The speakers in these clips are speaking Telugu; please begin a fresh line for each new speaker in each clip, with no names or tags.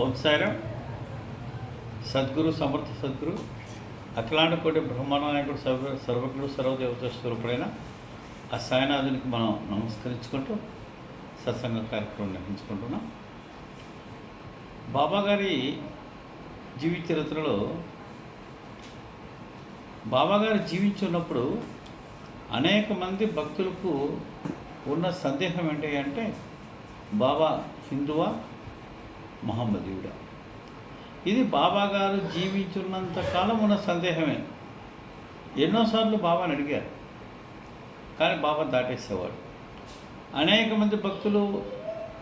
ఓం సాయిరామ్. సద్గురు సమర్థ సద్గురు అఖిలాండకోటి బ్రహ్మనాయకుడు సర్వ సర్వజ్ఞుడు సర్వదేవత స్వరూపుడైన ఆ సాయనాథునికి మనం నమస్కరించుకుంటూ సత్సంగ కార్యక్రమం నిర్వహించుకుంటున్నాం. బాబాగారి జీవిత చరిత్రలో బాబాగారు జీవించున్నప్పుడు అనేక మంది భక్తులకు ఉన్న సందేహం ఏంటి అంటే బాబా హిందువా మహమ్మదీయుడా. ఇది బాబా గారు జీవించున్నంత కాలం ఉన్న సందేహమే. ఎన్నోసార్లు బాబాని అడిగారు. కానీ బాబా దాటేసేవాడు. అనేక మంది భక్తులు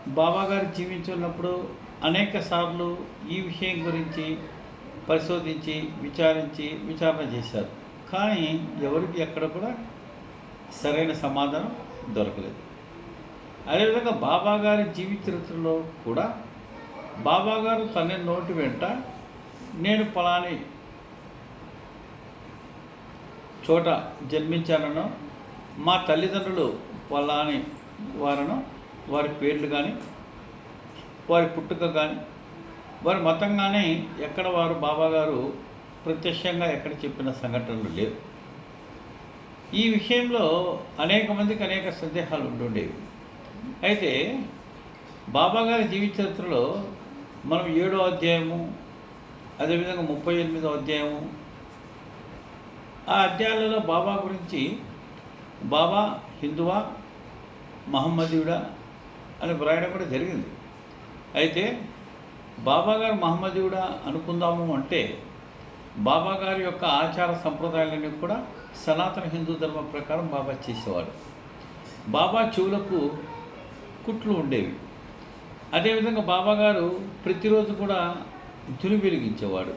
బాబా గారు జీవించున్నప్పుడు అనేక సార్లు ఈ విషయం గురించి పరిశోధించి విచారించి విచారణ చేశారు. కానీ ఎవరికి ఎక్కడ కూడా సరైన సమాధానం దొరకలేదు. అదేవిధంగా బాబా గారి జీవిత చరిత్రలో కూడా బాబాగారు తన నోటి వెంట నేను పలాని చోట జన్మించానో మా తల్లిదండ్రులు పలాని వారను వారి పేర్లు కానీ వారి పుట్టుక కానీ వారి మతం కానీ ఎక్కడ వారు బాబాగారు ప్రత్యక్షంగా ఎక్కడ చెప్పిన సంఘటనలు లేవు. ఈ విషయంలో అనేక మందికి అనేక సందేహాలు ఉండుండేవి. అయితే బాబాగారి జీవిత చరిత్రలో మనం ఏడో అధ్యాయము అదేవిధంగా ముప్పై ఎనిమిదో అధ్యాయము. ఆ అధ్యాయాలలో బాబా గురించి బాబా హిందువా మహమ్మదీయుడా అని వ్రాయడం కూడా జరిగింది. అయితే బాబా గారు మహమ్మదీయుడా అనుకుందాము అంటే బాబా గారి యొక్క ఆచార సంప్రదాయాలన్నీ కూడా సనాతన హిందూ ధర్మం ప్రకారం బాబా చేసేవాడు బాబా చెవులకు కుట్లు ఉండేవి. అదేవిధంగా బాబాగారు ప్రతిరోజు కూడా ధుని వెలిగించేవాడు.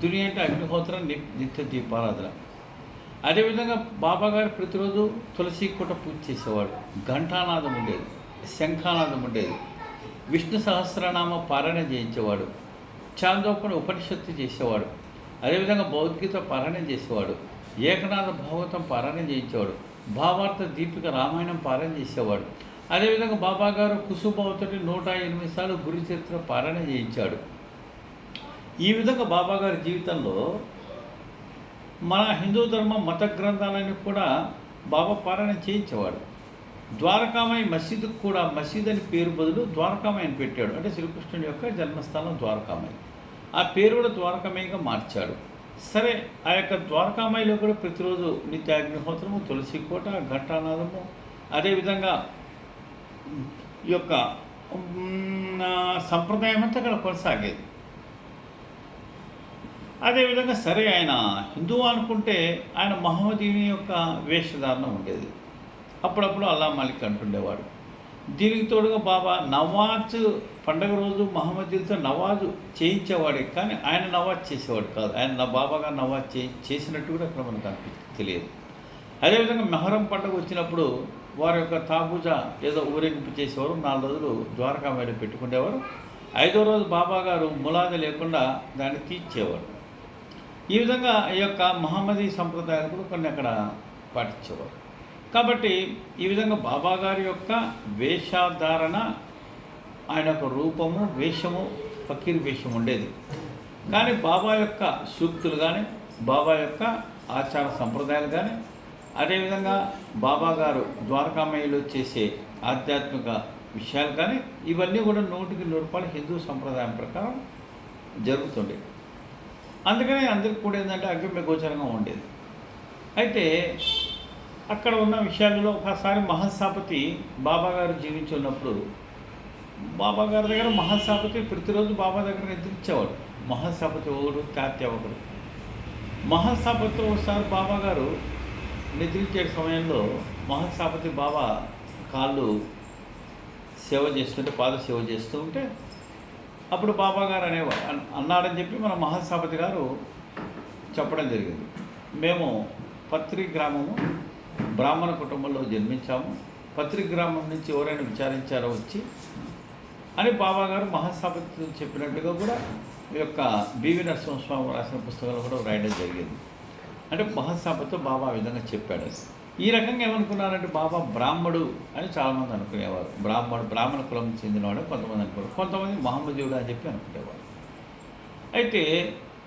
దుని అంటే అగ్నిహోత్రం నిత్య దీపారాధన. అదేవిధంగా బాబాగారు ప్రతిరోజు తులసి కూట పూజ చేసేవాడు. ఘంటానాదం ఉండేది శంఖానాదం ఉండేది. విష్ణు సహస్రనామ పారాయణ చేయించేవాడు. చాందోపణ ఉపనిషత్తు చేసేవాడు. అదేవిధంగా భగవద్గీత పారాయణ చేసేవాడు. ఏకనాథ భాగవతం పారాయణ చేయించేవాడు. భావార్థ దీపిక రామాయణం పారాయణ చేసేవాడు. అదేవిధంగా బాబా గారు కుసుభావతోటి నూట ఎనిమిది సార్లు గురు చరిత్ర పారాయణ చేయించాడు. ఈ విధంగా బాబా గారి జీవితంలో మన హిందూ ధర్మ మత గ్రంథాలని కూడా బాబా పారాయణ చేయించేవాడు. ద్వారకామయ్య మసీదుకు కూడా మసీద్ అని పేరు బదులు ద్వారకామయ్య అని పెట్టాడు. అంటే శ్రీకృష్ణుడి యొక్క జన్మస్థానం ద్వారకామయ్య ఆ పేరు కూడా ద్వారకామయ్యగా మార్చాడు. సరే ఆ యొక్క ద్వారకామయ్యలో కూడా ప్రతిరోజు నిత్య అగ్నిహోత్రము తులసి కోట ఘట్టానాదము అదేవిధంగా యొక్క సంప్రదాయం అంతా అక్కడ కొనసాగేది. అదేవిధంగా సరే ఆయన హిందువు అనుకుంటే ఆయన మహమ్మదీని యొక్క వేషధారణ ఉండేది. అప్పుడప్పుడు అల్లా మాలిక్ అంటుండేవాడు. దీనికి తోడుగా బాబా నవాజ్ పండగ రోజు మహమ్మదీలతో నవాజు చేయించేవాడే కానీ ఆయన నవాజ్ చేసేవాడు కాదు. ఆయన నా బాబాగా నవాజ్ చే చేసినట్టు కూడా అక్కడ మనకు అనిపి తెలియదు. అదేవిధంగా మెహరం పండుగ వచ్చినప్పుడు వారి యొక్క తాపూజ ఏదో ఊరేగింపు చేసేవారు. నాలుగు రోజులు ద్వారకా మీద పెట్టుకునేవారు ఐదో రోజు బాబా గారు ములాది లేకుండా దాన్ని తీర్చేవారు. ఈ విధంగా ఈ యొక్క మహమ్మదీ సంప్రదాయాలు కూడా కొన్ని అక్కడ పాటించేవారు. కాబట్టి ఈ విధంగా బాబా గారి యొక్క వేషధారణ ఆయన యొక్క రూపము వేషము ఫకీర్ వేషం ఉండేది. కానీ బాబా యొక్క సూక్తులు కానీ బాబా యొక్క ఆచార సంప్రదాయాలు కానీ అదేవిధంగా బాబా గారు ద్వారకామయ్యలో చేసే ఆధ్యాత్మిక విషయాలు కానీ ఇవన్నీ కూడా నూటికి నూరు రూపాయలు హిందూ సంప్రదాయం ప్రకారం జరుగుతుండే. అందుకనే అందరికి కూడా ఏంటంటే అగ్రమ్య గోచరంగా ఉండేది. అయితే అక్కడ ఉన్న విషయాలలో ఒకసారి మహాస్థాపతి బాబా గారు జీవించి ఉన్నప్పుడు బాబా గారి దగ్గర మహాస్థాపతి ప్రతిరోజు బాబా దగ్గర నిద్రించేవాడు. మహాస్థాపతి ఒకడు తాత్య ఒకడు. మహస్థాపతితో ఒకసారి బాబా గారు నిద్రించే సమయంలో మహాస్థాపతి బాబా కాళ్ళు సేవ చేస్తుంటే పాద సేవ చేస్తూ ఉంటే అప్పుడు బాబా గారు అనేవారు. అన్నాడని చెప్పి మన మహాస్థాపతి గారు చెప్పడం జరిగింది. మేము పత్రి గ్రామము బ్రాహ్మణ కుటుంబంలో జన్మించాము. పత్రి గ్రామం నుంచి ఎవరైనా విచారించారో వచ్చి అని బాబా గారు మహాస్థాపతి చెప్పినట్టుగా కూడా ఈ యొక్క బివి నరసింహస్వామి రాసిన పుస్తకాలు కూడా రాయడం జరిగింది. అంటే మహాసభతో బాబా ఆ విధంగా చెప్పాడు. ఈ రకంగా ఏమనుకున్నారంటే బాబా బ్రాహ్మడు అని చాలామంది అనుకునేవారు. బ్రాహ్మడు బ్రాహ్మణ కులం చెందినవాడు కొంతమంది అనుకున్నారు కొంతమంది మహమ్మదీయుడు అని చెప్పి అనుకునేవారు. అయితే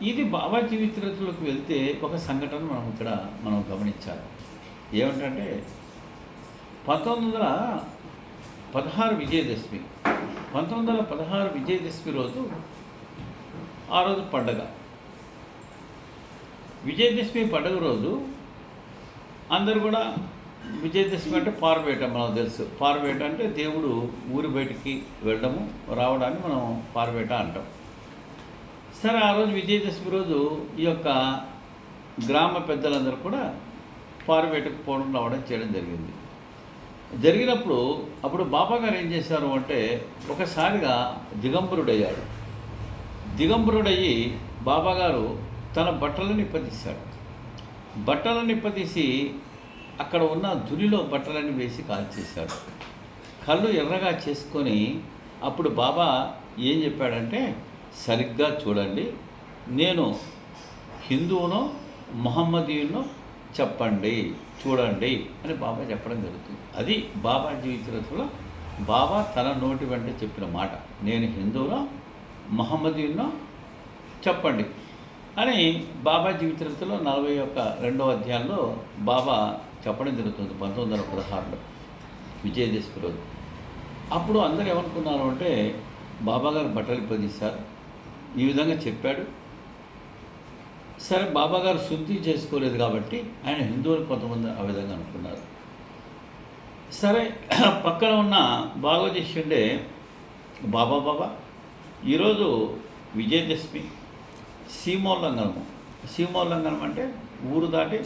ఇది బాబా జీవితలోకి వెళ్తే ఒక సంఘటన మనం ఇక్కడ మనం గమనించాలి. ఏమిటంటే పంతొమ్మిది వందల పదహారు విజయదశమి పంతొమ్మిది వందల పదహారు విజయదశమి రోజు ఆ రోజు పండగ. విజయదశమి పండుగ రోజు అందరు కూడా విజయదశమి అంటే పారవేయటం మనకు తెలుసు. పారవేట అంటే దేవుడు ఊరి బయటికి వెళ్ళడము రావడాన్ని మనం పారవేట అంటాం. సరే ఆ రోజు విజయదశమి రోజు ఈ యొక్క గ్రామ పెద్దలందరూ కూడా పారవేటకు పోవడం రావడం చేయడం జరిగింది. జరిగినప్పుడు అప్పుడు బాబా గారు ఏం చేశారు అంటే ఒకసారిగా దిగంబరుడయ్యాడు. దిగంబరుడయ్యి బాబాగారు తన బట్టలను నిప్పదీశాడు. బట్టలను నిప్పదీసి అక్కడ ఉన్న దునిలో బట్టలని వేసి కాల్చేశాడు. కళ్ళు ఎర్రగా చేసుకొని అప్పుడు బాబా ఏం చెప్పాడంటే సరిగ్గా చూడండి నేను హిందువునో మహమ్మదీయునో చెప్పండి చూడండి అని బాబా చెప్పడం జరుగుతుంది. అది బాబా జీవితంలో బాబా తన నోటి వెంట చెప్పిన మాట. నేను హిందువునో మహమ్మదీయునో చెప్పండి అని బాబా జీవితంలో నలభై యొక్క రెండవ అధ్యాయంలో బాబా చెప్పడం జరుగుతుంది పంతొమ్మిది వందల పదహారులో విజయదశమి రోజు అప్పుడు అందరూ ఏమనుకున్నారు అంటే బాబా గారు బట్టలు పొందిస్తారు ఈ విధంగా చెప్పాడు. సరే బాబా గారు శుద్ధి చేసుకోలేదు కాబట్టి ఆయన హిందువులు కొంతమంది ఆ విధంగా అనుకున్నారు. సరే పక్కన ఉన్న బాగోజీ షిండే బాబా బాబా ఈరోజు విజయదశమి సీమోల్లంఘనము. సీమోల్లంఘనం అంటే ఊరు దాటి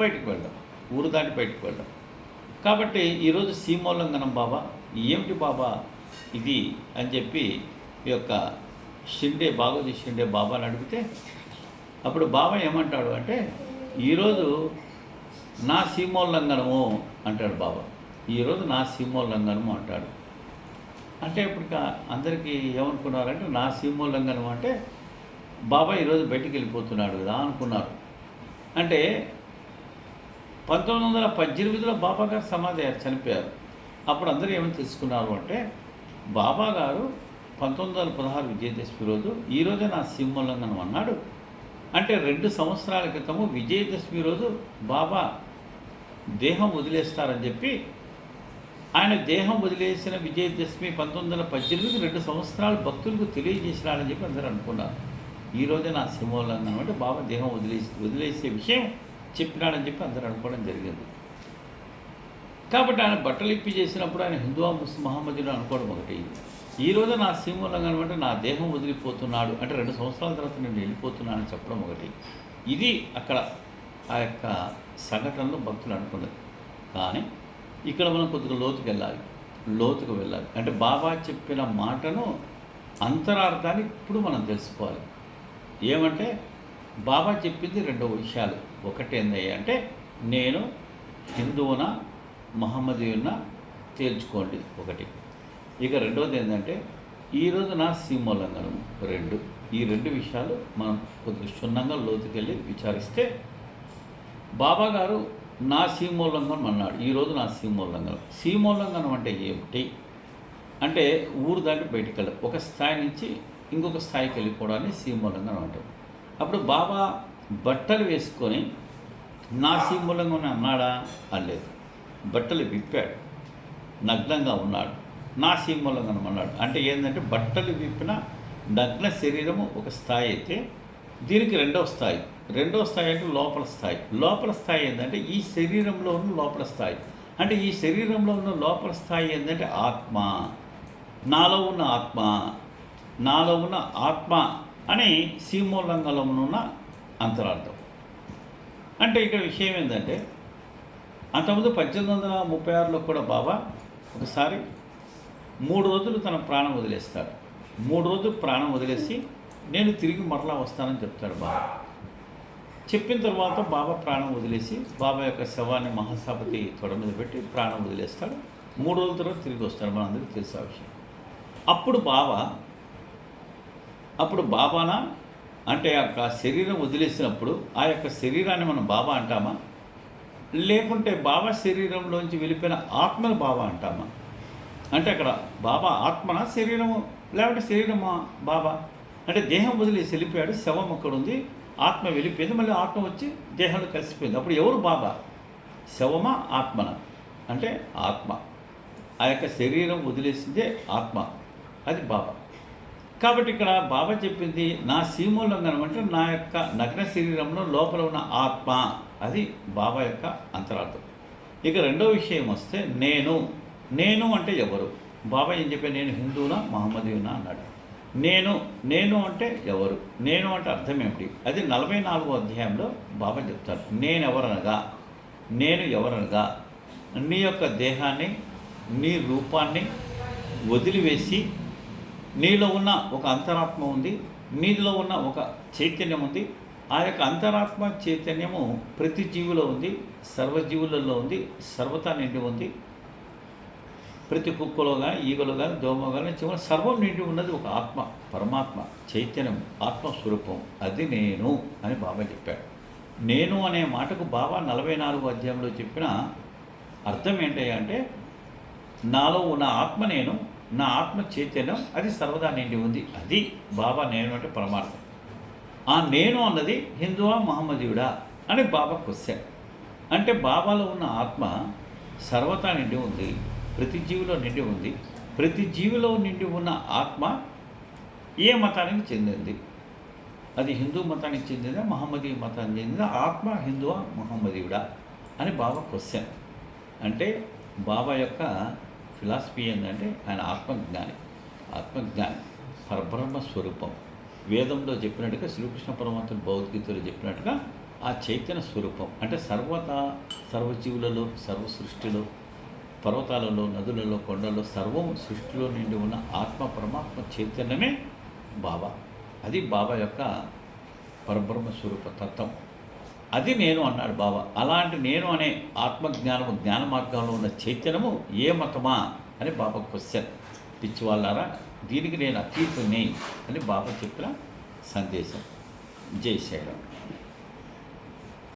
బయటికి వెళ్దాం ఊరు దాటి బయటికి వెళ్ళడం. కాబట్టి ఈరోజు సీమోల్లంఘనం బాబా. ఏమిటి బాబా ఇది అని చెప్పి ఈ యొక్క షిండే బాగోజీ షిండే బాబాని అడిగితే అప్పుడు బాబా ఏమంటాడు అంటే ఈరోజు నా సీమోల్లంఘనము అంటాడు బాబా. ఈరోజు నా సీమోల్లంఘనము అంటాడు. అంటే ఇప్పుడు అందరికీ ఏమనుకున్నారంటే నా సీమోల్లంఘనం అంటే బాబా ఈరోజు బయటికి వెళ్ళిపోతున్నాడు కదా అనుకున్నారు. అంటే పంతొమ్మిది వందల పద్దెనిమిదిలో బాబా గారు సమాధి చనిపోయారు. అప్పుడు అందరూ ఏమని తెలుసుకున్నారు అంటే బాబా గారు పంతొమ్మిది వందల పదహారు విజయదశమి రోజు ఈరోజే నా సింహోల్లంఘనం అన్నాడు. అంటే రెండు సంవత్సరాల క్రితము విజయదశమి రోజు బాబా దేహం వదిలేస్తారని చెప్పి ఆయన దేహం వదిలేసిన విజయదశమి పంతొమ్మిది వందల పద్దెనిమిది రెండు సంవత్సరాలు భక్తులకు తెలియజేసినాడని చెప్పి అందరూ అనుకున్నారు. ఈ రోజే నా సింహోల్లంఘనం అంటే బాబా దేహం వదిలేసి వదిలేసే విషయం చెప్పినాడని చెప్పి అందరూ అనుకోవడం జరిగింది. కాబట్టి ఆయన బట్టలు ఇప్పి చేసినప్పుడు ఆయన హిందువా ముస్లిం మహమ్మదీని అనుకోవడం ఒకటి. ఈ నా సింహోల్లంఘనం అంటే నా దేహం వదిలిపోతున్నాడు. అంటే రెండు సంవత్సరాల తర్వాత నేను వెళ్ళిపోతున్నానని చెప్పడం ఒకటి. ఇది అక్కడ ఆ యొక్క సంఘటనలో భక్తులు అనుకున్నది కానీ ఇక్కడ మనం కొద్దిగా లోతుకు వెళ్ళాలి. లోతుకు వెళ్ళాలి. అంటే బాబా చెప్పిన మాటను అంతరార్థాన్ని ఇప్పుడు మనం తెలుసుకోవాలి. ఏమంటే బాబా చెప్పింది రెండు విషయాలు. ఒకటి అంటే నేను హిందువునా మహమ్మదీయునా తేల్చుకోండి. ఒకటి. ఇక రెండవది ఏంటంటే ఈరోజు నా సీమోల్లంఘనం రెండు. ఈ రెండు విషయాలు మనం కొద్దిగా క్షుణ్ణంగా లోతుకెళ్ళి విచారిస్తే బాబా గారు నా సీమోల్లంఘనం అన్నాడు. ఈరోజు నా సీమోల్లంఘనం సీమోల్లంఘనం అంటే ఏమిటి? అంటే ఊరు దాటి బయటికి వెళ్ళ ఒక స్థాయి నుంచి ఇంకొక స్థాయికి వెళ్ళిపోవడాన్ని సీమోల్లంఘనం అంటాం అప్పుడు బాబా బట్టలు వేసుకొని నా సీమూలంగా అన్నాడా? అనలేదు. బట్టలు విప్పాడు. నగ్నంగా ఉన్నాడు. నా సీమూలంగా అన్నాడు. అంటే ఏంటంటే బట్టలు విప్పిన నగ్న శరీరము ఒక స్థాయి అయితే దీనికి రెండవ స్థాయి. రెండవ స్థాయి అంటే లోపల స్థాయి. లోపల స్థాయి ఏంటంటే ఈ శరీరంలో ఉన్న లోపల స్థాయి. అంటే ఈ శరీరంలో ఉన్న లోపల స్థాయి ఏంటంటే ఆత్మ. నాలో ఉన్న ఆత్మ. నాలో ఉన్న ఆత్మ అని సీమోల్లంఘంలో ఉన్న అంతరార్థం. అంటే ఇక్కడ విషయం ఏంటంటే అంతకుముందు పద్దెనిమిది వందల ముప్పై ఆరులో కూడా బాబా ఒకసారి మూడు రోజులు తన ప్రాణం వదిలేస్తాడు. మూడు రోజులు ప్రాణం వదిలేసి నేను తిరిగి మరలా వస్తానని చెప్తాడు బాబా. చెప్పిన తర్వాత బాబా ప్రాణం వదిలేసి బాబా యొక్క శవాన్ని మహాసభతి తొడ మీద పెట్టి ప్రాణం వదిలేస్తాడు. మూడు రోజుల తర్వాత తిరిగి వస్తాడు. మనందరికీ తెలిసే విషయం. అప్పుడు బాబా అప్పుడు బాబానా? అంటే ఆ యొక్క శరీరం వదిలేసినప్పుడు ఆ యొక్క శరీరాన్ని మనం బాబా అంటామా? లేకుంటే బాబా శరీరంలోంచి వెళ్ళిపోయిన ఆత్మను బాబా అంటామా? అంటే అక్కడ బాబా ఆత్మన శరీరము? లేకుంటే శరీరమా బాబా? అంటే దేహం వదిలేసి వెళ్ళిపోయాడు శవం అక్కడ ఉంది ఆత్మ వెళ్ళిపోయింది మళ్ళీ ఆత్మ వచ్చి దేహంలో కలిసిపోయింది. అప్పుడు ఎవరు బాబా? శవమా ఆత్మన? అంటే ఆత్మ. ఆ యొక్క శరీరం వదిలేసిందే ఆత్మ. అది బాబా. కాబట్టి ఇక్కడ బాబా చెప్పింది నా సీమోల్లంఘనం అంటే నా యొక్క నగ్న శరీరంలో లోపల ఉన్న ఆత్మ. అది బాబా యొక్క అంతరార్థం. ఇక రెండో విషయం వస్తే నేను. నేను అంటే ఎవరు? బాబా ఏం చెప్పా నేను హిందువునా? మహమ్మదీయునా? అన్నాడు. నేను. నేను అంటే ఎవరు? నేను అంటే అర్థం ఏమిటి? అది నలభై నాలుగో అధ్యాయంలో బాబా చెప్తాడు. నేను ఎవరనగా నేను ఎవరనగా? నీ యొక్క దేహాన్ని నీ రూపాన్ని వదిలివేసి నీలో ఉన్న ఒక అంతరాత్మ ఉంది నీలో ఉన్న ఒక చైతన్యం ఉంది. ఆ యొక్క అంతరాత్మ చైతన్యము ప్రతి జీవిలో ఉంది సర్వజీవులలో ఉంది సర్వతా నిండి ఉంది. ప్రతి కుక్కలో కానీ ఈగలో కానీ దోమ కానీ చివరి సర్వం నిండి ఉన్నది ఒక ఆత్మ పరమాత్మ చైతన్యం ఆత్మస్వరూపం. అది నేను అని బాబా చెప్పాడు. నేను అనే మాటకు బాబా నలభై నాలుగు అధ్యాయంలో చెప్పిన అర్థం ఏంటంటే అంటే నాలో ఉన్న ఆత్మ నేను నా ఆత్మ చైతన్యం అది సర్వదా నిండి ఉంది. అది బాబా నేను అంటే పరమార్థం. ఆ నేను అన్నది హిందువా మహమ్మదీయుడా అని బాబా క్వశ్చన్. అంటే బాబాలో ఉన్న ఆత్మ సర్వతా నిండి ఉంది ప్రతి జీవిలో నిండి ఉంది ప్రతి జీవిలో నిండి ఉన్న ఆత్మ ఏ మతానికి చెందింది? అది హిందూ మతానికి చెందిందా మహమ్మదీ మతానికి చెందిందా ఆత్మ హిందువా మహమ్మదీయుడా అని బాబా క్వశ్చన్. అంటే బాబా యొక్క ఫిలాసఫీ ఏంటంటే ఆయన ఆత్మజ్ఞాని. ఆత్మజ్ఞాని. పరబ్రహ్మ స్వరూపం. వేదంలో చెప్పినట్టుగా శ్రీకృష్ణ పరమాత్మ భగవద్గీతలో చెప్పినట్టుగా ఆ చైతన్య స్వరూపం. అంటే సర్వత సర్వజీవులలో సర్వ సృష్టిలో పర్వతాలలో నదులలో కొండల్లో సర్వం సృష్టిలో నిండి ఉన్న ఆత్మ పరమాత్మ చైతన్యమే బాబా. అది బాబా యొక్క పరబ్రహ్మ స్వరూప తత్వం. అది నేను అన్నాడు బాబా అలాంటి నేను అనే ఆత్మజ్ఞానము జ్ఞాన మార్గంలో ఉన్న చైతన్యము ఏ మతమా అని బాబా క్వశ్చన్. పిచ్చివాళ్ళారా దీనికి నేను అతీతుని అని బాబా చెప్పిన సందేశం. జై శ్రీరామ్.